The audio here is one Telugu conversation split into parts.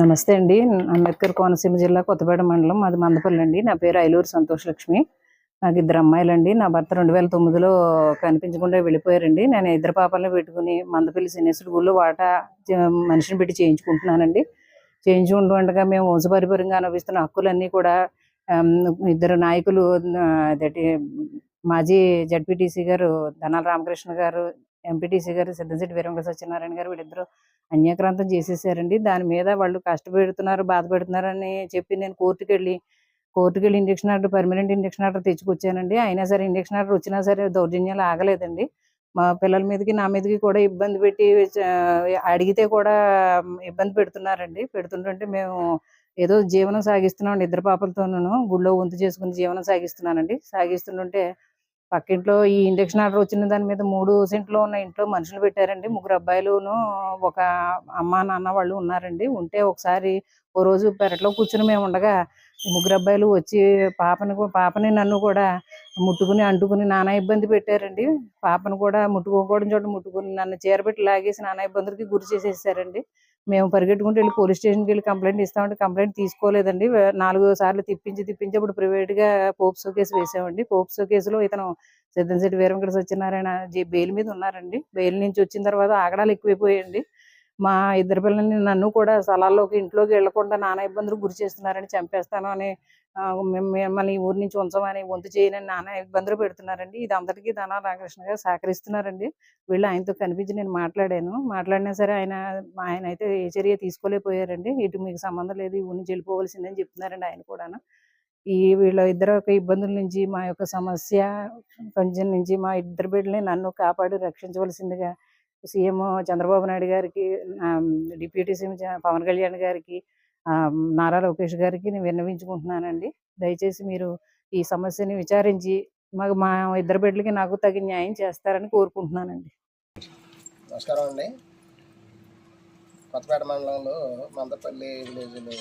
నమస్తే అండి. అంబేద్కర్ కోనసీమ జిల్లా కొత్తపేట మండలం అది మందపల్లి అండి. నా పేరు ఐలూరు సంతోష్ లక్ష్మి. నాకు ఇద్దరు అమ్మాయిలండి నా భర్త రెండు వేల తొమ్మిదిలో కనిపించకుండా వెళ్ళిపోయారండి. నేను ఇద్దరు పాపాలను పెట్టుకుని మందపల్లి సినేశ్వరి గుళ్ళో వాటా మనిషిని పెట్టి చేయించుకుంటున్నానండి. చేయించుకుంటుండగా మేము వంశపరిపరంగా అనుభవిస్తున్న హక్కులన్నీ కూడా ఇద్దరు నాయకులు మాజీ జడ్పీటీసీ గారు ధనాల రామకృష్ణ గారు ఎంపీటీసీ గారు సిద్ధంశెట్టి వీరంగ సత్యనారాయణ గారు వీళ్ళిద్దరు అన్యాక్రాంతం చేసేసారండి. దాని మీద వాళ్ళు కష్టపెడుతున్నారు బాధపడుతున్నారని చెప్పి నేను కోర్టుకి వెళ్ళి కోర్టుకు వెళ్ళి injection order permanent injection order తెచ్చుకొచ్చానండి. అయినా సరే ఇంజక్షన్ ఆర్డర్ వచ్చినా సరే దౌర్జన్యాలు ఆగలేదండి. మా పిల్లల మీదకి నా మీదకి కూడా ఇబ్బంది పెట్టి అడిగితే కూడా ఇబ్బంది పెడుతున్నారండి. పెడుతుంటే మేము ఏదో జీవనం సాగిస్తున్నాం ఇద్దరు పాపలతోనూ గుళ్ళో వంతు చేసుకుని జీవనం సాగిస్తున్నానండి. సాగిస్తుంటే పక్కింట్లో ఈ ఇండక్షన్ ఆర్డర్ వచ్చిన దాని మీద మూడు సెంట్లో ఉన్న ఇంట్లో మనుషులు పెట్టారండి. ముగ్గురు అబ్బాయిలును ఒక అమ్మ నాన్న వాళ్ళు ఉన్నారండి. ఉంటే ఒకసారి ఓ రోజు పెరట్లో కూర్చుని మేము ఉండగా ముగ్గురు అబ్బాయిలు వచ్చి పాపని పాపని నన్ను కూడా ముట్టుకుని అంటుకుని నానా ఇబ్బంది పెట్టారండి. పాపను కూడా ముట్టుకోకూడని చోట ముట్టుకుని నన్ను చీరబెట్టి లాగేసి నానా ఇబ్బందులకి గురి చేసేసారండి. మేము పరిగెట్టుకుంటూ వెళ్ళి పోలీస్ స్టేషన్కి వెళ్ళి కంప్లైంట్ ఇస్తామంటే కంప్లైంట్ తీసుకోలేదండి. నాలుగో నాలుగు సార్లు తిప్పించి తిప్పించి అప్పుడు ప్రైవేట్గా పోప్సో కేసు వేసామండి. పోప్సో కేసులో ఇతను సిద్ధంశెట్టి వీరంకట సత్యనారాయణ బెయిల్ మీద ఉన్నారండి. బెయిల్ నుంచి వచ్చిన తర్వాత ఆగడాలు ఎక్కువైపోయాయండి. మా ఇద్దరు పిల్లల్ని నన్ను కూడా స్థలాల్లోకి ఇంట్లోకి వెళ్ళకుండా నానా ఇబ్బందులు గురి చేస్తున్నారని చంపేస్తాను అని మిమ్మల్ని ఊరి నుంచి ఉంచమని వంతు చేయనని నానా ఇబ్బందులు పెడుతున్నారండి. ఇది అందరికీ ధనా రామకృష్ణ గారు సహకరిస్తున్నారండి. వీళ్ళు ఆయనతో కనిపించి నేను మాట్లాడాను. మాట్లాడినా సరే ఆయన ఆయన అయితే ఏ చర్య తీసుకోలేకపోయారండి. ఇటు మీకు సంబంధం లేదు ఊరి నుంచి వెళ్ళిపోవలసిందని చెప్తున్నారండి ఆయన కూడాను. ఈ వీళ్ళ ఇద్దరు యొక్క ఇబ్బందుల నుంచి మా యొక్క సమస్య కొంచెం నుంచి మా ఇద్దరు బిడ్డల్ని నన్ను కాపాడి రక్షించవలసిందిగా సీఎం చంద్రబాబు నాయుడు గారికి డిప్యూటీ సీఎం పవన్ కళ్యాణ్ గారికి నారా లోకేష్ గారికి నేను విన్నవించుకుంటున్నానండి. దయచేసి మీరు ఈ సమస్యని విచారించి మాకు మా ఇద్దరు బిడ్డలకి నాకు తగిన న్యాయం చేస్తారని కోరుకుంటున్నానండి. నమస్కారం అండి. కొత్తపేట మండలంలో మందపల్లి విలేజ్లో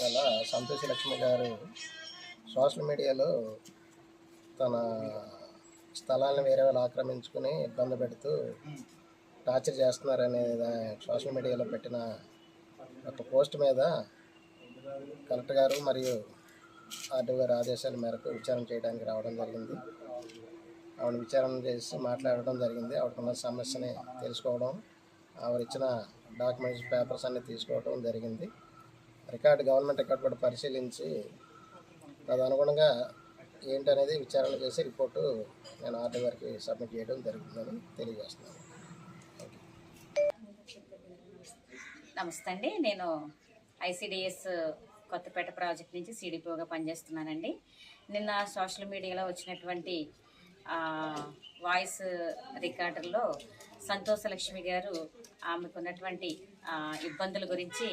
గల సంతోషి లక్ష్మి గారు సోషల్ మీడియాలో తన స్థలాలను వేరే వాళ్ళు ఆక్రమించుకుని ఇబ్బంది పెడుతూ టార్చర్ చేస్తున్నారనే సోషల్ మీడియాలో పెట్టిన ఒక పోస్ట్ మీద కలెక్టర్ గారు మరియు ఆర్డీ గారి ఆదేశాల మేరకు విచారణ చేయడానికి రావడం జరిగింది. ఆవిడ విచారణ చేసి మాట్లాడడం జరిగింది. ఆవిడకున్న సమస్యని తెలుసుకోవడం ఆవిడ ఇచ్చిన డాక్యుమెంట్స్ పేపర్స్ అన్ని తీసుకోవడం జరిగింది. రికార్డు గవర్నమెంట్ రికార్డు కూడా పరిశీలించి తదనుగుణంగా ఏంటనేది విచారణ చేసి రిపోర్టు నేను ఆర్డీ గారికి సబ్మిట్ చేయడం జరుగుతుందని తెలియజేస్తున్నాను. నమస్తే అండి. నేను ఐసిడిఎస్ కొత్తపేట ప్రాజెక్ట్ నుంచి సిడిపిఓగా పనిచేస్తున్నానండి. నిన్న సోషల్ మీడియాలో వచ్చినటువంటి వాయిస్ రికార్డర్లో సంతోష లక్ష్మి గారు ఆమెకున్నటువంటి ఇబ్బందుల గురించి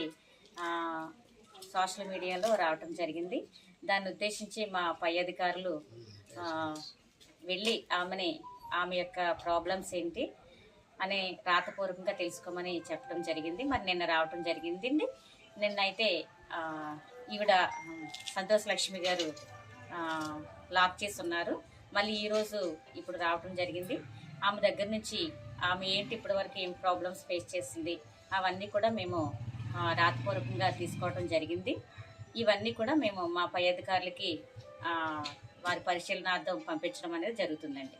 సోషల్ మీడియాలో రావటం జరిగింది. దాన్ని ఉద్దేశించి మా పై అధికారులు వెళ్ళి ఆమెని ఆమె యొక్క ప్రాబ్లమ్స్ ఏంటి అని రాతపూర్వకంగా తెలుసుకోమని చెప్పడం జరిగింది. మరి నిన్న రావటం జరిగింది అండి నిన్నైతే ఈవిడ సంతోష్ లక్ష్మి గారు లాక్ చేసి ఉన్నారు మళ్ళీ ఈరోజు ఇప్పుడు రావటం జరిగింది. ఆమె దగ్గర నుంచి ఆమె ఏంటి ఇప్పటివరకు ఏం ప్రాబ్లమ్స్ ఫేస్ చేసింది అవన్నీ కూడా మేము రాతపూర్వకంగా తీసుకోవడం జరిగింది. ఇవన్నీ కూడా మేము మా పై అధికారులకి వారి పరిశీలనార్థం పంపించడం అనేది జరుగుతుందండి.